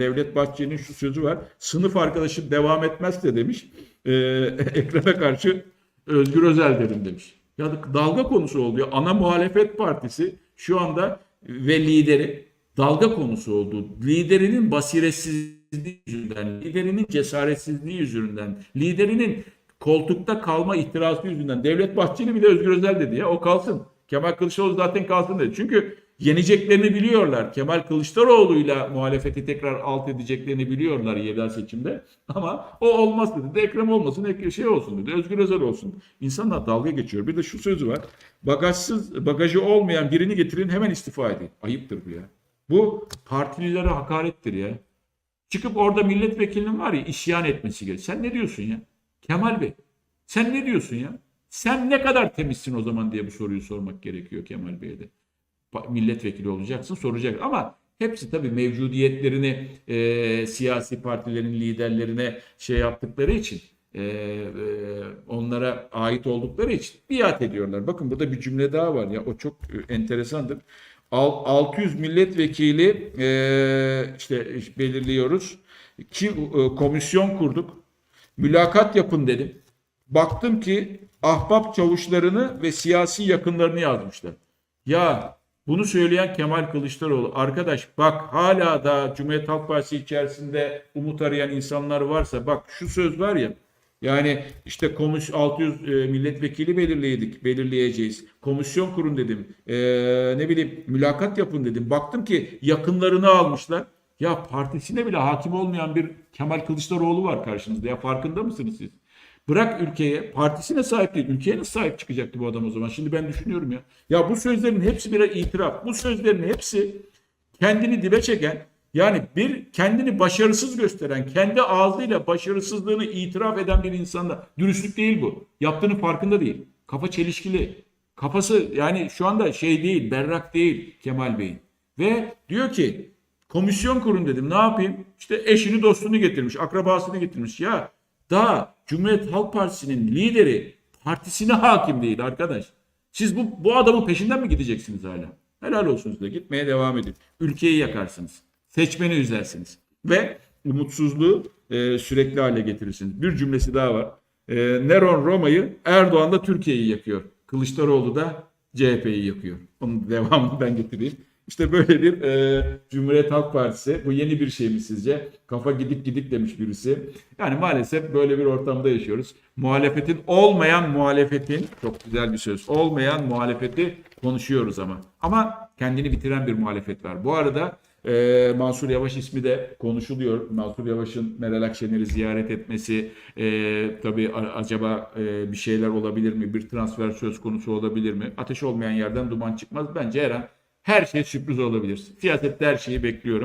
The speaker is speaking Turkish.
Devlet Bahçeli'nin şu sözü var. Sınıf arkadaşım devam etmezse demiş. E, Ekrem'e karşı Özgür Özel derim demiş. Ya da dalga konusu oluyor. Ana muhalefet partisi şu anda ve lideri dalga konusu oldu. Liderinin basiretsizliği yüzünden, liderinin cesaretsizliği yüzünden, liderinin koltukta kalma ihtirası yüzünden. Devlet Bahçeli bile Özgür Özel dedi ya o kalsın. Kemal Kılıçdaroğlu zaten kalsın dedi. Çünkü yeneceklerini biliyorlar. Kemal Kılıçdaroğlu'yla muhalefeti tekrar alt edeceklerini biliyorlar yerel seçimde. Ama o olmaz dedi. De Ekrem olmasın, Ekrem şey olsun dedi. Özgür Özel olsun. İnsanlar dalga geçiyor. Bir de şu sözü var. Bagajsız, bagajı olmayan birini getirin hemen istifa edin. Ayıptır bu ya. Bu partililere hakarettir ya. Çıkıp orada milletvekilinin var ya isyan etmesi gerekiyor. Sen ne diyorsun ya? Kemal Bey. Sen ne diyorsun ya? Sen ne kadar temizsin o zaman diye bu soruyu sormak gerekiyor Kemal Bey'e de. Milletvekili olacaksın soracak ama hepsi tabii mevcudiyetlerini e, siyasi partilerin liderlerine şey yaptıkları için e, e, onlara ait oldukları için biat ediyorlar. Bakın burada bir cümle daha var ya o çok e, enteresandır. Al- 600 milletvekili e, işte belirliyoruz ki e, komisyon kurduk. Mülakat yapın dedim. Baktım ki ahbap çavuşlarını ve siyasi yakınlarını yazmışlar. Ya bunu söyleyen Kemal Kılıçdaroğlu. Arkadaş bak hala da Cumhuriyet Halk Partisi içerisinde umut arayan insanlar varsa bak şu söz var ya yani işte komis 600 e, milletvekili belirleyedik, belirleyeceğiz. Komisyon kurun dedim. E, ne bileyim mülakat yapın dedim. Baktım ki yakınlarını almışlar. Ya partisine bile hakim olmayan bir Kemal Kılıçdaroğlu var karşınızda. Ya farkında mısınız siz? Bırak ülkeye, partisine sahip değil. Ülkeye nasıl sahip çıkacaktı bu adam o zaman? Şimdi ben düşünüyorum ya. Ya bu sözlerin hepsi birer itiraf. Bu sözlerin hepsi kendini dibe çeken, yani bir kendini başarısız gösteren, kendi ağzıyla başarısızlığını itiraf eden bir insanda dürüstlük değil bu. Yaptığının farkında değil. Kafa çelişkili. Kafası yani şu anda şey değil, berrak değil Kemal Bey'in. Ve diyor ki komisyon kurun dedim. Ne yapayım? İşte eşini dostunu getirmiş, akrabasını getirmiş. Ya daha Cumhuriyet Halk Partisi'nin lideri partisine hakim değil arkadaş. Siz bu, bu adamın peşinden mi gideceksiniz hala? Helal olsun size. Gitmeye devam edin. Ülkeyi yakarsınız. Seçmeni üzersiniz. Ve umutsuzluğu e, sürekli hale getirirsiniz. Bir cümlesi daha var. E, Neron Roma'yı, Erdoğan da Türkiye'yi yakıyor. Kılıçdaroğlu da CHP'yi yakıyor. Onun devamını ben getireyim. İşte böyle bir e, Cumhuriyet Halk Partisi. Bu yeni bir şey mi sizce? Kafa gidik gidik demiş birisi. Yani maalesef böyle bir ortamda yaşıyoruz. Muhalefetin olmayan muhalefetin, çok güzel bir söz, olmayan muhalefeti konuşuyoruz ama. Ama kendini bitiren bir muhalefet var. Bu arada e, Mansur Yavaş ismi de konuşuluyor. Mansur Yavaş'ın Meral Akşener'i ziyaret etmesi, e, tabii acaba e, bir şeyler olabilir mi? Bir transfer söz konusu olabilir mi? Ateş olmayan yerden duman çıkmaz. Bence her her şey sürpriz olabilir. Siyasette her şeyi bekliyorum.